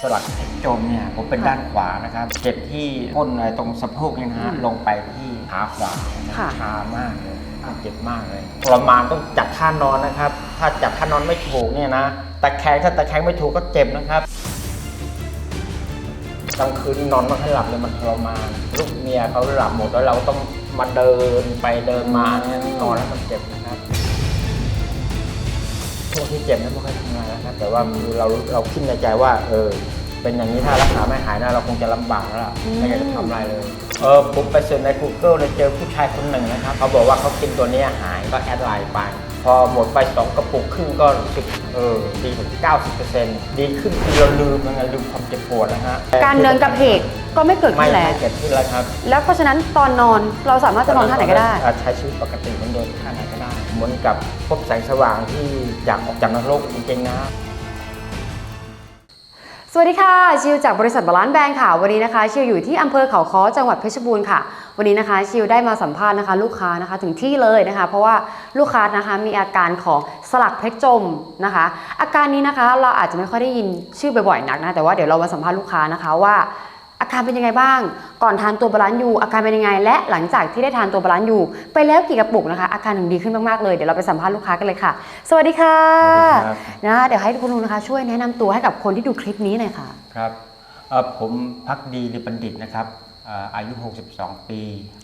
สลักจมเนี่ยผมเป็นด้านขวานะครับ เจ็บที่ก้นอะไรตรงสะโพกเนี่ยนะฮะอืมลงไปที่ขาขวานะค่ะชามากเลยเจ็บมากเลยทรมานต้องจัดท่านอนนะครับ ถ้าจัดท่านอนไม่ถูกเนี่ยนะตะแคงถ้าตะแคงไม่ถูกก็เจ็บนะครับกลางคืนนอนไม่ค่อยหลับเลยมันทรมานลูกเมียเขาหลับหมดแล้วเราต้องมาเดินไปเดินมาเนี่ยนอนแล้วมันเจ็บนะครับช่ วงที่เจ็บนั้นไม่ค่อยทำงานนะครับแต่ว่าคือเราเราคิดในใจว่า เออ เป็นอย่างนี้ถ้ารักษาไม่หายนะเราคงจะลำบากแล้วล่ะอืมไม่อยากจะทำอะไรเลย เออผมไปเสิร์ชใน Google เลยเจอผู้ชายคนหนึ่งนะครับเขาบอกว่าเขากินตัวเนี้ยหายก็แอดไลน์ไปพ อหมดไปสองกระปุกครึ่งก็รู้สึกเออดีถึง90%ดีขึ้นคือเราลืมยังไงลืมความเจ็บปวดนะฮะการเดินกระเพกก็ไม่เกิดไม่ขึ้นแล้วไม่เจ็บขึ้นแล้วครับ แล้วเพราะฉะนั้นตอนนอนเราสามารถจะนอนท่าไหนก็ได้อ่าใช้ชีวิตปกติเหมือนเดิมท่าไหนก็ได้ เหมือนกับพบแสงสว่างที่อยากออกจากนรกจริงๆนะ สวัสดีค่ะ ชิวจากบริษัทบาลานซ์แบงค์ค่ะ วันนี้นะคะ ชิวอยู่ที่อำเภอเขาค้อจังหวัดเพชรบูรณ์ค่ะ วันนี้นะคะ ชิวได้มาสัมภาษณ์นะคะ ลูกค้านะคะถึงที่เลยนะคะ เพราะว่าลูกค้านะคะมีอาการของสลักเพชรจมนะคะ อาการนี้นะคะเราอาจจะไม่ค่อยได้ยินชื่อบ่อยๆนักนะแต่ว่าเดี๋ยวเรามาสัมภาษณ์ลูกค้านะคะว่า อาการเป็นยังไงบ้าง ก่อนทานตัวบาลานซ์ยูอาการเป็นยังไง และหลังจากที่ได้ทานตัวบาลานซ์ยูไปแล้วกี่กระปุกนะคะ อาการถึงดีขึ้นมาก ๆ เลย เดี๋ยวเราไปสัมภาษณ์ลูกค้ากันเลยค่ะ สวัสดีค่ะสวัสดีครับนะเดี๋ยวให้คุณลุงนะคะช่วยแนะนำตัวให้กับคนที่ดูคลิปนี้หน่อยค่ะ ครับเอ่อผมพักดีหรือบัณฑิตนะครับเอ่ออายุ 62 ปี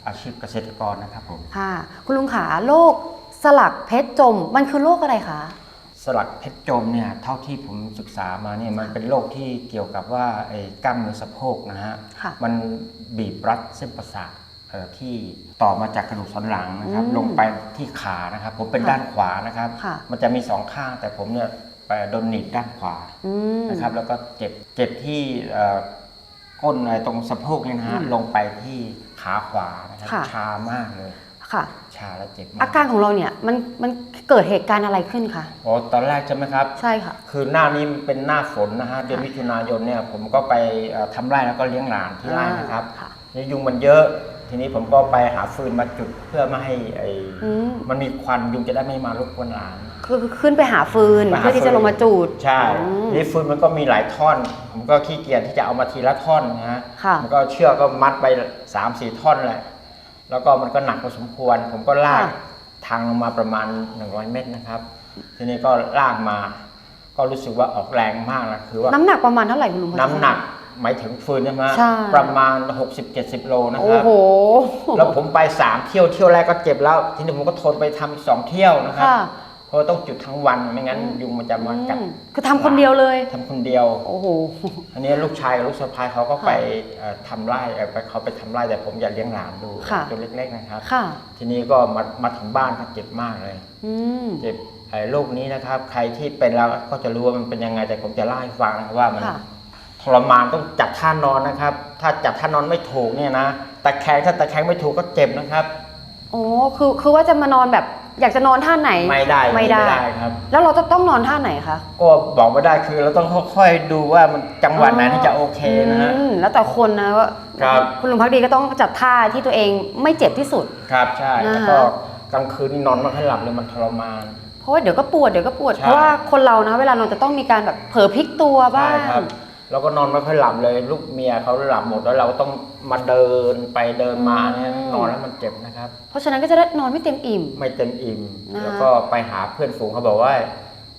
อาชีพเกษตรกรนะครับผม ค่ะ คุณลุงขาโรคสลักเพชรจม มันคือโรคอะไรคะ สลักเพชรจมเนี่ยเท่าที่ผมศึกษามาเนี่ยมันเป็นโรคที่เกี่ยวกับว่าไอ้กล้ามเนื้อสะโพกนะฮะค่ะมันบีบรัดเส้นประสาทเอ่อที่ต่อมาจากกระดูกสันหลังนะครับอืมลงไปที่ขานะครับ ผมเป็นค่ะด้านขวานะครับ ค่ะ มันจะมีสองข้างแต่ผมเนี่ยไปโดนหนีบด้านขวาอืม นะครับ แล้วก็เจ็บเจ็บที่เอ่อก้นอะไรตรงสะโพกเนี่ยนะฮะอืมลงไปที่ขาขวานะครับค่ะ ชามากเลย ค่ะ ชาและเจ็บมาอากการของเราเนี่ยมันมันเกิดเหตุการณ์อะไรขึ้นคะโอ้ตอนแรกใช่ไหมครับ ใช่ค่ะ คือหน้านี้มันเป็นหน้าฝนนะฮะเดือนมิถุนายนเนี่ยผมก็ไปเอ่อทำไร่แล้วก็เลี้ยงหลานที่ไร่นะครับค่ะ นี่ยุงมันเยอะ ทีนี้ผมก็ไปหาฟืนมาจุดเพื่อไม่ให้ไอ้อืมมันมีควันยุงจะได้ไม่มารบกวนหลาน คือคือขึ้นไปหาฟืนไปหาเพื่อที่จะฟืนลงมาจูดใช่อืม นี่ฟืนมันก็มีหลายท่อน ผมก็ขี้เกียจที่จะเอามาทีละท่อนนะฮะค่ะ มันก็เชือกก็มัดไป3ามสี่ท่อนแหละ แล้วก็มันก็หนักพอสมควร ผมก็ลากค่ะทางลงมาประมาณ 100 เมตรนะครับ ทีนี้ก็ลากมา ก็รู้สึกว่าออกแรงมากนะคือว่าน้ำหนักประมาณเท่าไหร่คุณลุงพอจะน้ำหนักหมายถึงฟืนใช่ไหมใช่ประมาณ 60-70 โลนะคโอ้รับโหแล้วผมไป 3 เที่ยวเที่ยวแรกก็เจ็บแล้ว ทีนี้ผมก็ทนไปทำอีกสองเที่ยวนะครับค่ะ เพราะว่าต้องจุดทั้งวันไม่งั้นยุงมันจะมากัดอืมคือทำคนเดียวเลย ทำคนเดียว โอ้โห อันนี้ลูกชายกับลูกสะพ้ายเขาก็ค่ะไปเอ่อทำไร่เอ่อไปเขาไปทำไร่แต่ผมอยากเลี้ยงหลานดูค่ะ ตัวเล็กๆนะครับ ค่ะ ทีนี้ก็มามาถึงบ้านก็เจ็บมากเลย อืม เจ็บไอ้โรคนี้นะครับ ใครที่เป็นแล้วก็จะรู้ว่ามันเป็นยังไงแต่ผมจะเล่าให้ฟังนะครับว่ามันค่ะ ทรมานต้องจัดท่านอนนะครับ ถ้าจัดท่านอนไม่ถูกเนี่ยนะตะแคงถ้าตะแคงไม่ถูกก็เจ็บนะครับ โอ้คือคือว่าจะมานอนแบบ อยากจะนอนท่าไหน ไม่ได้ไม่ได้ ครับ แล้วเราจะต้องนอนท่าไหนคะก็บอกไม่ได้คือเราต้องค่อยๆดูว่ามันจังหวะไหนที่จะโอเคนะฮะ อืมแล้วแต่คนนะว่าครับ คุณลุงพักดีก็ต้องจัดท่าที่ตัวเองไม่เจ็บที่สุด ครับใช่นะคะแล้วก็กลางคืนนี่นอนไม่ค่อยหลับเลยมันทรมาน เพราะว่าเดี๋ยวก็ปวดเดี๋ยวก็ปวด ใช่เพราะว่าคนเรานะเวลานอนจะต้องมีการแบบเผลอพลิกตัวบ้าใช่งครับ แล้วก็นอนไม่ค่อยหลับเลย ลูกเมียเขาหลับหมดแล้วเราต้องมาเดินไปเดินมาเนี่ยอืม นอนแล้วมันเจ็บนะครับ เพราะฉะนั้นก็จะได้นอนไม่เต็มอิ่ม ไม่เต็มอิ่มนะคะแล้วก็ไปหาเพื่อนฝูงเขาบอกว่า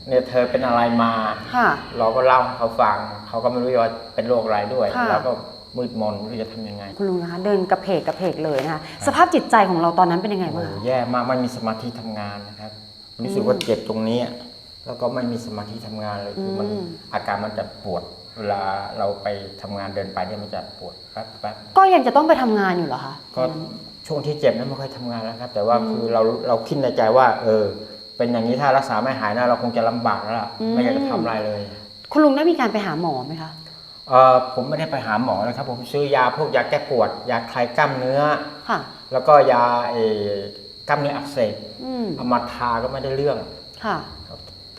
เนี่ยเธอเป็นอะไรมา ค่ะ เราก็เล่าให้เขาฟัง เขาก็ไม่รู้ว่าเป็นโรคอะไรด้วยค่ะ เราก็มืดมนไม่รู้จะทำยังไงคุณลุงนะคะเดินกระเพกกระเพกเลยนะคะสภาพจิตใจของเราตอนนั้นเป็นยังไงโอ้บ้างโหแย่มากไม่มีสมาธิทำงานนะครับ รู้สึกว่าเจ็บตรงนี้ แล้วก็ไม่มีสมาธิทำงานเลยคือมันอืมอาการมันจะปวด เวลาเราไปทำงานเดินไปเนี่ยมันจะปวดแป๊บแป๊บก็ยังจะต้องไปทำงานอยู่เหรอคะก็ช่วงที่เจ็บนั้นไม่ค่อยทำงานแล้วครับ แต่ว่าอืมคือเราเราคิดในใจว่า เออ เป็นอย่างนี้ถ้ารักษาไม่หายนะเราคงจะลำบากแล้วล่ะอืมไม่อยากจะทำอะไรเลย คุณลุงได้มีการไปหาหมอไหมคะเออผมไม่ได้ไปหาหมอนะครับ ผมซื้อยาพวกยาแก้ปวด ยาคลายกล้ามเนื้อค่ะ แล้วก็ยาเออกล้ามเนื้ออักเสบอืมเอามาทาก็ไม่ได้เรื่องค่ะ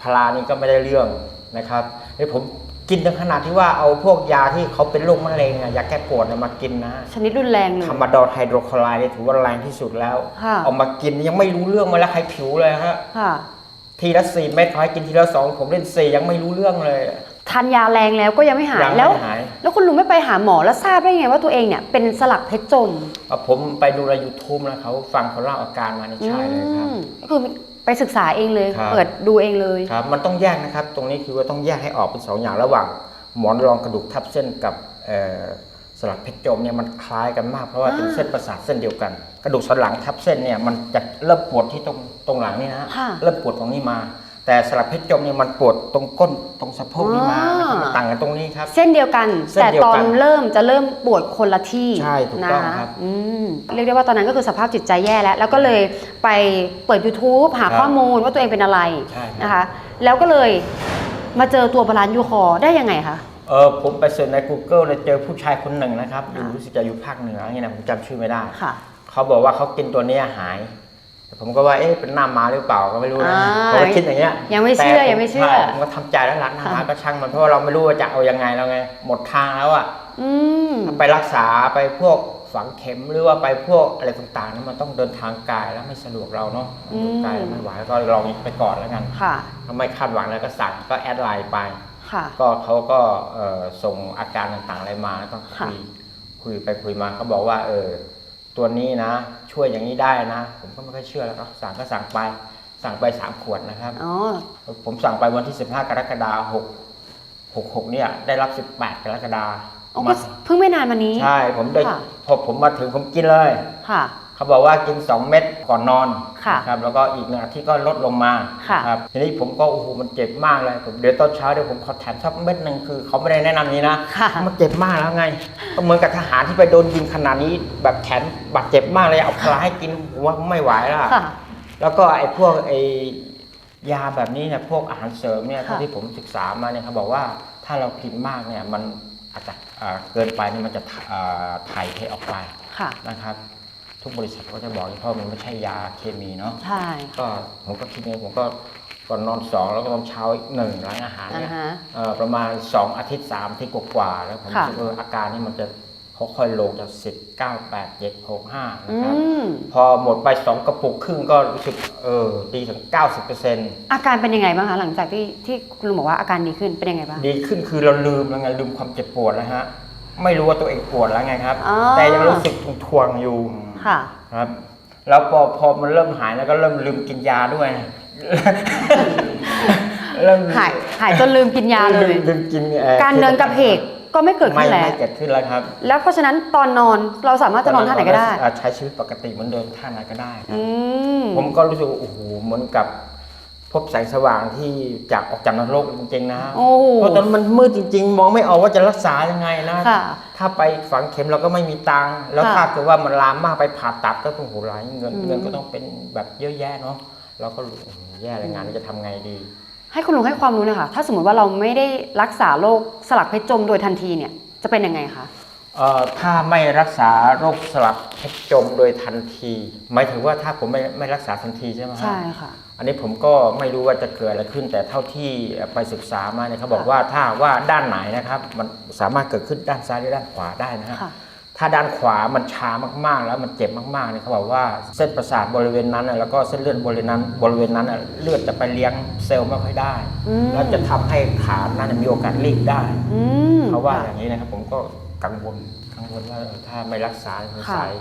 พารานี่ก็ไม่ได้เรื่องนะครับเฮ้ยผม กินถึงขนาดที่ว่าเอาพวกยาที่เขาเป็นโรคมะเร็งอะยาแก้ปวดเนี่ยมากินนะชนิดรุนแรงเลย ธรรมดอลไฮโดรคลอไรด์เนี่ยถือว่าแรงที่สุดแล้วค่ะ เอามากินยังไม่รู้เรื่องมาแล้วใครผิวเลยฮะค่ะ ทีละสี่เม็ดเขาให้กินทีละสองผมเล่นสี่ยังไม่รู้เรื่องเลย ทานยาแรงแล้วก็ยังไม่หายยังไม่แล้ว หาย แล้วคุณลุงไม่ไปหาหมอแล้วทราบได้ไงว่าตัวเองเนี่ยเป็นสลักเพชรจม เอาผมไปดูใน YouTube แล้วเขาฟังเขาเล่าอาการมาในใช่เลยครับ อืมก็คือ ไปศึกษาเองเลย ครับ เปิดดูเองเลย ครับมันต้องแยกนะครับ ตรงนี้คือว่าต้องแยกให้ออกเป็นสองอย่างระหว่าง หมอนรองกระดูกทับเส้นกับเอ่อสลักเพชรจมเนี่ยมันคล้ายกันมากเพราะว่าเป็นเส้นประสาทเส้นเดียวกัน กระดูกสันหลังทับเส้นเนี่ยมันจะเริ่มปวดที่ตรงตรงหลังนี่นะฮะค่ะ เริ่มปวดตรงนี้มา แต่สลักเพชรจมเนี่ยมันปวดตรงก้นตรงสะโพกนี่มาอ๋อนะครับมันต่างกันตรงนี้ครับ เส้นเดียวกัน เส้นแต่เดียวตกันอนเริ่มจะเริ่มปวดคนละที่ใช่ถูกต้องนะครับอืมเรียกได้ว่าตอนนั้นก็คือสภาพจิตใจแย่แล้ว แล้วก็เลยไปเปิด YouTube หาครับข้อมูลว่าตัวเองเป็นอะไรใช่ครับ นะคะ แล้วก็เลยมาเจอตัวบาลานซ์ยูคอร์ได้ยังไงคะ เออผมไปเสิร์ชใน Google เลยเจอผู้ชายคนหนึ่งนะครับอยู่รู้สึกจะอยู่ภาคเหนืออย่างนี้นะผมจำชื่อไม่ได้ ค่ะ เขาบอกว่าเขากินตัวเนี้ยหายแต่ ผมก็ว่าเอ๊ะเป็นหน้ามาหรือเปล่าก็ไม่รู้นะอ่า ผมก็คิดอย่างเงี้ยยังไม่เชื่อ แต่ผยังไม่เชื่อ ใผมก็ทำใจแล้วละหน้ามาก็ช่างมันเพราะว่าเราไม่รู้ว่าจะเอายังไงแล้วไงหมดทางแล้วอะอืม ไปรักษาไปพวกฝังเข็มหรือว่าไปพวกอะไรต่างๆนั้นมันต้องเดินทางไกลแล้วไม่สะดวกเราเนาะอืม ไกลแล้วไม่ไหวก็ลองไปก่อนแล้วกันค่ะ ถ้าไม่คาดหวังแล้วก็สั่งก็แอดไลน์ไป ค่ะ ก็เขาก็เอ่อส่งอาการต่างๆอะไรมาแล้วก็คุยคุยไปคุยมาเขาบอกว่า เออตัวนี้นะ ช่วยอย่างนี้ได้นะ ผมก็ไม่ค่อยเชื่อแล้วก็สั่งก็สั่งไป สั่งไปสามขวดนะครับ อ๋อ ผมสั่งไปวันที่ 15 กรกฎาคม6 66เนี่ยได้รับ 18 กรกฎาคอ๋อมก็เพิ่งไม่นานมานี้ ใช่ผมได้ค่ะ พอผมมาถึงผมกินเลยค่ะ เขาบอกว่ากิน 2 เม็ดก่อนนอนค่ะครับแล้วก็อีกหนึ่งอาทิตย์ก็ลดลงมาค่ะครับทีนี้ผมก็โอ้โหมันเจ็บมากเลยผมเดี๋ยวตอนเช้าเดี๋ยวผมขอแถมสักเม็ดหนึ่งคือเขาไม่ได้แนะนำนี้นะค่ะมันเจ็บมากแล้วไงก็เหมือนกับทหารที่ไปโดนยิงขนาดนี้แบบแขนบาดเจ็บมากเลยเอาพลาให้กินผมว่าไม่ไหวแล้วค่ะแล้วก็ไอ้พวกไอ้ยาแบบนี้เนี่ยพวกอาหารเสริมเนี่ยค่ะที่ผมศึกษามาเนี่ยเขาบอกว่าถ้าเรากินมากเนี่ยมันอาจจะอ่าเกินไปนี่มันจะถ่าอ่าถ่ายเทออกไปค่ะนะครับ ทุกบริษัทก็จะบอกเพราะมันไม่ใช่ยาเคมีเนาะใช่ก็ผมก็คิดไงผมก็ก่อนนอนสองแล้วก็ตอนเช้าอีกหนึ่งหลังอาหารอ่าเนี่ยฮะเอ่อประมาณ 2 อาทิตย์3อาทิตย์กว่าๆแล้วผมค่ะรู้สึกเอออาการนี่มันจะค่อยๆลงจากสิบเก้าแปดเจ็ดหกห้านะอืครับมพอหมดไป2กระปุกครึ่งก็รู้สึกเออดีถึง90%อาการเป็นยังไงบ้างคะหลังจากที่ที่คุณลุงบอกว่าอาการดีขึ้นเป็นยังไงบ้างดีขึ้นคือเราลืมแล้วไงลืมความเจ็บปวดแล้วฮะไม่รู้ว่าตัวเองปวดแล้วไงครับอ๋อแต่ยังรู้สึกทวงๆอยู่ ค่ะครับ แล้วพอพอมันเริ่มหายแล้วก็เริ่มลืมกินยาด้วยเริ่มหายหายจนลืมกินยาเลยมลืมกินอ่อการเดินกระเพกก็ไม่เกิดไม่ขึ้นแล้วไม่เกิดขึ้นแล้วครับ แล้วเพราะฉะนั้นตอนนอนเราสามารถจะนอนท่าไหนก็ได้อ่าใช้ชีวิตปกติเหมือนเดิมท่าไหนก็ได้ครับอืมผมก็รู้สึกว่าโอ้โหเหมือนกับพ บแสงสว่างที่จากออกจากนรกจริงๆนะโอ้โหเพราะตอนนั้นมันมืดจริง ๆ มองไม่ออกว่าจะรักษายังไงนะ ค่ะ ถ้าไปฝังเข็มเราก็ไม่มีตังค์แล้วค่ะถ้าเกิดว่ามันลามมากไปผ่าตัดก็ต้องโหหลายเงินอืม เงินก็ต้องเป็นแบบเยอะแยะเนาะเราก็รู้อืมแย่เลยงานนี้จะทำไงดี ให้คุณลุงให้ความรู้หนะคะถ้าสมมติว่าเราไม่ได้รักษาโรคสลักเพชรจมโดยทันทีเนี่ยจะเป็นยังไงคะเอ่อ ถ้าไม่รักษาโรคสลับเพชรจมโดยทันที หมายถึงว่าถ้าผมไม่ไม่รักษาทันทีใช่ไหมฮะ ใช่ค่ะ อันนี้ผมก็ไม่รู้ว่าจะเกิดอะไรขึ้น แต่เท่าที่ไปศึกษามาเนี่ยเขาบอกค่ะว่าถ้าว่าด้านไหนนะครับ มันสามารถเกิดขึ้นด้านซ้ายหรือด้านขวาได้นะฮะค่ะ ถ้าด้านขวามันชามากๆ แล้วมันเจ็บมากๆเนี่ยเขาบอกว่าเส้นประสาทบริเวณนั้นน่ะแล้วก็เส้นเลือดบริเวณนั้นบริเวณนั้นน่ะเลือดจะไปเลี้ยงเซลล์ไม่ค่อยได้ อืมแล้วจะทำให้ขานั้นนะมีโอกาสรีบได้ อืมเขาว่าอค่ะย่างนี้นะครับผมก็ กังวลกังวลว่าเออถ้าไม่รักษาสงสัย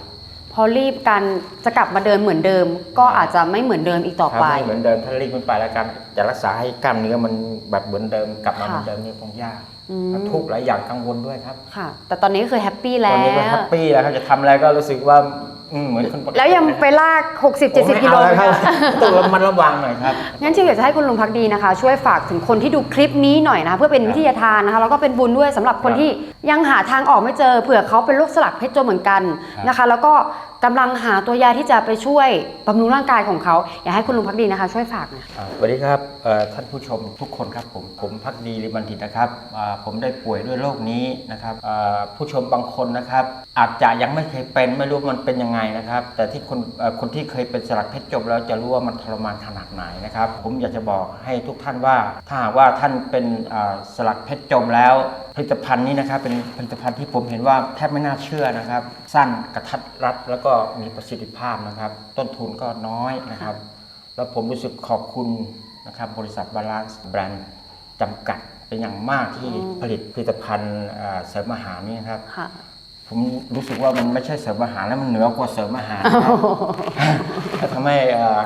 พอรีบกันจะกลับมาเดินเหมือนเดิม ก็อาจจะไม่เหมือนเดิมอีกต่อครับไป ไม่เหมือนเดิมถ้ารีบขึ้นไปแล้วกันจะรักษาให้กล้ามเนื้อมันแบบเหมือนเดิมกลับมาค่ะ เหมือนเดิมนี่คงยากอืมทุกข์หลายอย่างกังวลด้วยครับค่ะ แต่ตอนนี้คือแฮปปี้ตแล้อนนี้ก็ว แฮปปี้แล้วครับจะทำอะไรก็รู้สึกว่า อืมเหมือนคนปกติแล้วยังไปลาก 60 70กิโลผมไม่เอาแล้วครับไหมคะต้องระมัดระวังหน่อยครับ งั้นชิวอยากจะให้คุณลุงพักดีนะคะ ช่วยฝากถึงคนที่ดูคลิปนี้หน่อยนะคะเพื่อเป็นวิทยาทานนะคะแล้วก็เป็นบุญด้วยสำหรับคนครับที่ยังหาทางออกไม่เจอเผื่อเขาเป็นโรคสลักเพชรจมเหมือนกันครับ นะคะ แล้วก็ กำลังหาตัวยาที่จะไปช่วยบำรุงร่างกายของเขาอยากให้คุณลุงพักดีนะคะ ช่วยฝากหนะอ่าสวัสดีครับเอ่อท่านผู้ชมทุกคนครับผมผมพักดีริบันทิตนะครับอ่าผมได้ป่วยด้วยโรคนี้นะครับอ่าผู้ชมบางคนนะครับอาจจะยังไม่เคยเป็นไม่รู้มันเป็นยังไงนะครับ แต่ที่คนเอ่อคนที่เคยเป็นสลักเพชรจบแล้วจะรู้ว่ามันทรมานขนาดไหนนะครับ ผมอยากจะบอกให้ทุกท่านว่า ถ้าหากว่าท่านเป็นอ่าสลักเพชรจมแล้ว ผลิตภัณฑ์นี้นะครับเป็นผลิตภัณฑ์ที่ผมเห็นว่าแทบไม่น่าเชื่อนะครับ สั้นกระทัดรัดแล้วก็มีประสิทธิภาพนะครับ ต้นทุนก็น้อยนะครับ แล้วผมรู้สึกขอบคุณนะครับบริษัทบาลานซ์แบรนด์จำกัดเป็นอย่างมากที่อืมผลิตผลิตภัณฑ์เอ่อเสริมอาหารนี่ครับค่ะผมรู้สึกว่ามันไม่ใช่เสริมอาหารแล้วมันเหนือกว่าเสริมอาหารนะครับแล้วทำให้เอ่อ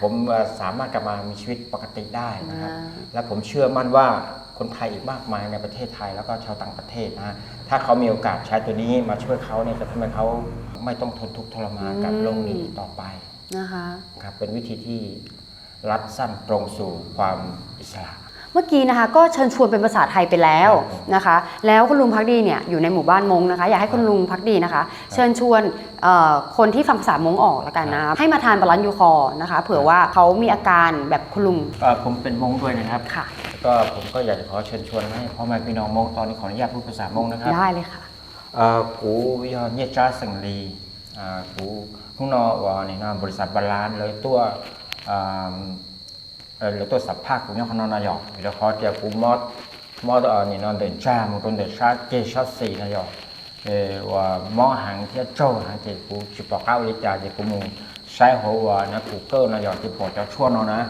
ผมเอ่อสามารถกลับมามีชีวิตปกติได้นะครับอ่าและผมเชื่อมั่นว่า คนไทยอีกมากมายในประเทศไทยแล้วก็ชาวต่างประเทศนะฮะถ้าเขามีโอกาสใช้ตัวนี้มาช่วยเขาเนี่ยจะทำให้เขาไม่ต้องทนทุกข์ทรมานกับโรคนี้ต่อไปนะคะครับเป็นวิธีที่รัดสั้นตรงสู่ความอิสระ เมื่อกี้นะคะก็เชิญชวนเป็นภาษาไทยไปแล้วนะคะ แล้วคุณลุงพักดีเนี่ยอยู่ในหมู่บ้านมงนะคะ อยากให้คุณลุงพักดีนะคะ เชิญชวนเอ่อคนที่ฟังภาษามงออกแล้วกันนะให้มาทานบาลานซ์ยูคอร์นะคะ เผื่อว่าเขามีอาการแบบคุณลุงก็ผมเป็นมงด้วยนะครับค่ะ ก็ผมก็อยากจะขอเชิญชวนให้พ่อแม่พี่น้องมงตอนนี้ขออนุญาตพูดภาษามงนะครับได้เลยค่ะเอ่อกูวิยอเนี่ยจ้าสังลีอ่ากูข้างนอกว่านี่นะบริษัทบาลานซ์เลยตัวอ่าเอ่อเลยตัวสัพพากูเนี่ยข้างนอกนายอกเดี๋ยวขอเจ้ากูมอดมอดเอ่อนี่นอนเดินจ้ามุตนเดินชาเจชอตสีนายอกเออว่ามอหางเที่ยวโจ้หางเจกูชิปอกเก้าลิจาเจกูมุงใช้หัวว่านะกูเกิลนายอกที่ปอดจะชั่วเนาะนะ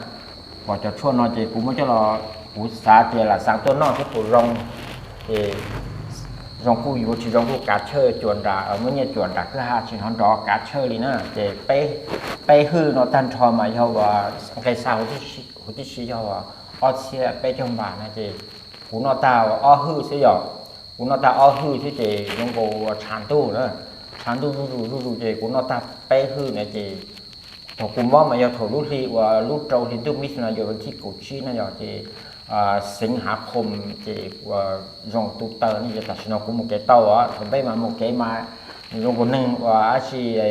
พอจะชั่วนอนเจกูไม่จะรอหูสาเจละสังตัวนอกที่กูรองเจรองกูอยู่ที่รองกูการเชอร์จวนดาเออเมื่อเนี่ยจวนดาคือหาชินฮอนดอการเชอร์ลีนะเจไปไปฮือนอตันทอมาเยาว่าไกสาวที่ชิหูที่ชิเยาว่าอ อเชียไปจงบานะเจหูนอตาว่าอ้อฮือเสียหยอกหูนอตาอ้อฮือที่เจรองกูชานตู้นะชานตู้รู้รู้รู้เจกูนอตาไปฮือนะเจถกกุมว่ามาอยากถกรุ่นที่ว่ารุ่นเราที่ตุ้มิสนะอยู่ที่กุชินะอยากจะอ่า สิงหาคมที่ว่ายงตุเตอร์นี่จะตัดชนกุมุกเกเต้าอะผมไปมามุกเกมาลงคนหนึ่งว่าอาชีไอ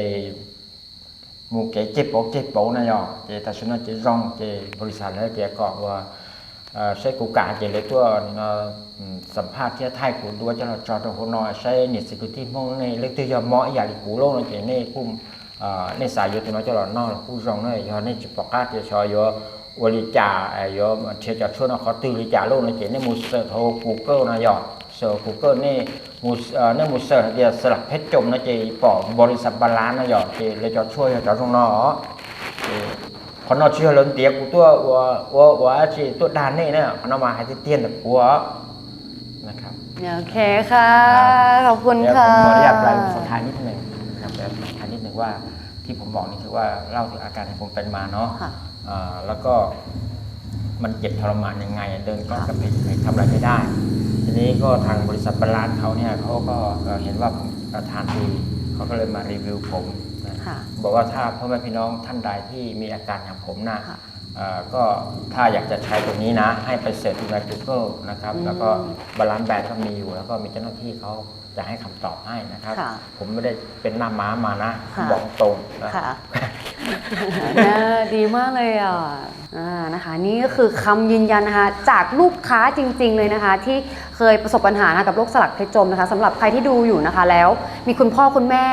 มุกเกเจ็บปวดเจ็บปวดนะยอเจตัดชนเจยงเจบริษัทแล้วเจก็ว่าใช้กูกาเจเลยตัวสัมภาษณ์ที่ไทยกูด้วยจะเราจอดหัวนอยใช้เน็ตสิคุที่มองในเล็กตัวยอมออยากกูโลกนะเจในกลุ่มในสายโยตัน้อยจะเรานอกกูรองเนี่ยยอในจุดปากกาเจชอยโย ลกนะจะในกุม à nên xài vô tụi nó cho là nó là khu rong này do nên chụp bọc cát cho cho vô vô lý trả à vô mà theo cho số nó khó từ lý trả luôn là chỉ nên một sở thô cụ cơ nó dọ sở cụ cơ nên một à nên một sở thì sở lập hết chồng nó chỉ bỏ body sập ba lá nó dọ thì để cho chui cho trong nó thì còn nó chưa lớn tiếng của tôi của của của chỉ tôi đàn này nè nó mà hay tiền được của นะครับโอเคค่ะขอบคุณเดี๋ยวผค่ะมขออนุญาตแปลเป็นภาษาไทยนิดหนึ่งนะครับแปลเป็นภาษาไทยนิดหนึ่งว่าที่ผมบอกนี่คือว่าเล่าถึงอาการที่ผมเป็นมาเนาะค่ะอ่า แล้วก็มันเจ็บทรมานยังไง เดินก็กระเพกกระเพกทำอะไรไม่ได้ ทีนี้ก็ทางบริษัทบาลานซ์เขาเนี่ยเขาก็เอ่อเห็นว่าผมทานดีเขาก็เลยมารีวิวผมนะค่ะบอกว่าถ้าพ่อแม่พี่น้องท่านใดที่มีอาการอย่างผมนะค่ะเอ่อก็ถ้าอยากจะใช้ตัวนี้นะ ให้ไปเสิร์ชดูใน Google นะครับอืมแล้วก็บาลานซ์แบรนด์ก็มีอยู่ แล้วก็มีเจ้าหน้าที่เขา จะให้คำตอบให้นะครับ ค่ะผมไม่ได้เป็นหน้าม้ามานะค่ะ บอกตรงนะ ค่ะเออดีมากเลยอะอ่านะคะ นี่ก็คือคำยืนยันนะคะ จากลูกค้าจริง ๆ เลยนะคะ ที่เคยประสบปัญหานะคะกับโรคสลักเพชรจมนะคะสำหรับใครที่ดูอยู่นะคะแล้ว มีคุณพ่อคุณแม่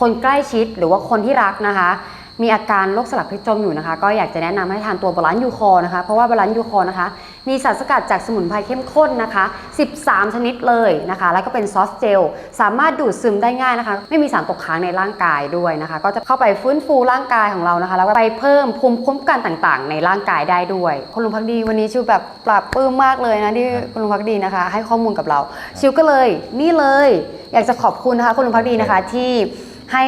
คนใกล้ชิดหรือว่าคนที่รักนะคะ มีอาการโรคสลักเพชรจมอยู่นะคะ ก็อยากจะแนะนำให้ทานตัวบาลานซ์ยูคอนะคะ เพราะว่าบาลานซ์ยูคอนะคะ มีสารสกัดจากสมุนไพรเข้มข้นนะคะ 13 ชนิดเลยนะคะ แล้วก็เป็นซอสเจล สามารถดูดซึมได้ง่ายนะคะ ไม่มีสารตกค้างในร่างกายด้วยนะคะ ก็จะเข้าไปฟื้นฟูร่างกายของเรานะคะ แล้วก็ไปเพิ่มภูมิคุ้มกันต่างๆ ในร่างกายได้ด้วยคุณลุงพักดีวันนี้ชิวแบบปรับปื้มมากเลยนะที่คุณลุงพักดีนะคะ ให้ข้อมูลกับเรา ชิวก็เลยนี่เลย อยากจะขอบคุณนะคะคุณลุงพักดีนะคะที่ให้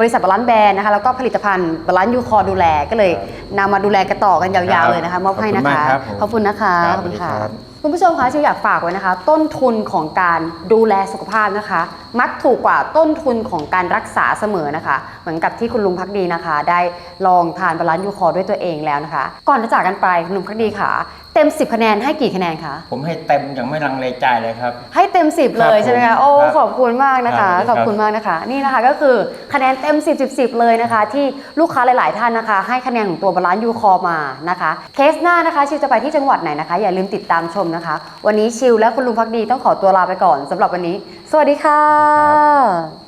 บริษัทบาลานซ์แบรนด์นะคะแล้วก็ผลิตภัณฑ์บาลานซ์ยูคอดูแลก็เลยนำมาดูแลกันต่อกันยาวๆเลยนะคะมอบให้นะขอบคุณคะมากครับผมขอบคุณนะคะครับขอบคุณค่ะสวัสดีครับคุณผู้ชมคะชิวอยากฝากไว้นะคะ ต้นทุนของการดูแลสุขภาพนะคะ มักถูกกว่าต้นทุนของการรักษาเสมอนะคะ เหมือนกับที่คุณลุงพักดีนะคะ ได้ลองทานบาลานซ์ยูคอด้วยตัวเองแล้วนะคะ ก่อนจะจากกันไปคุณลุงพักดีค่ะ เต็ม 10 คะแนนให้กี่คะแนนคะ ผมให้เต็มอย่างไม่ลังเลใจเลยครับ ให้เต็ม 10 เลยครับใช่ไหมผคะมโอ้ครับขอบคุณมากนะคะครับขอบคุณมากนะคะ นี่นะคะก็คือคะแนนเต็ม 10 10 10 เลยนะคะ ที่ลูกค้าหลาย ๆ ท่านนะคะ ให้คะแนนของตัวบาลานซ์ยูคอมานะคะ เคสหน้านะคะ ชิวจะไปที่จังหวัดไหนนะคะ อย่าลืมติดตามชมนะคะ วันนี้ชิวและคุณลุงพักดีต้องขอตัวลาไปก่อนสำหรับวันนี้ สวัสดีค่ะ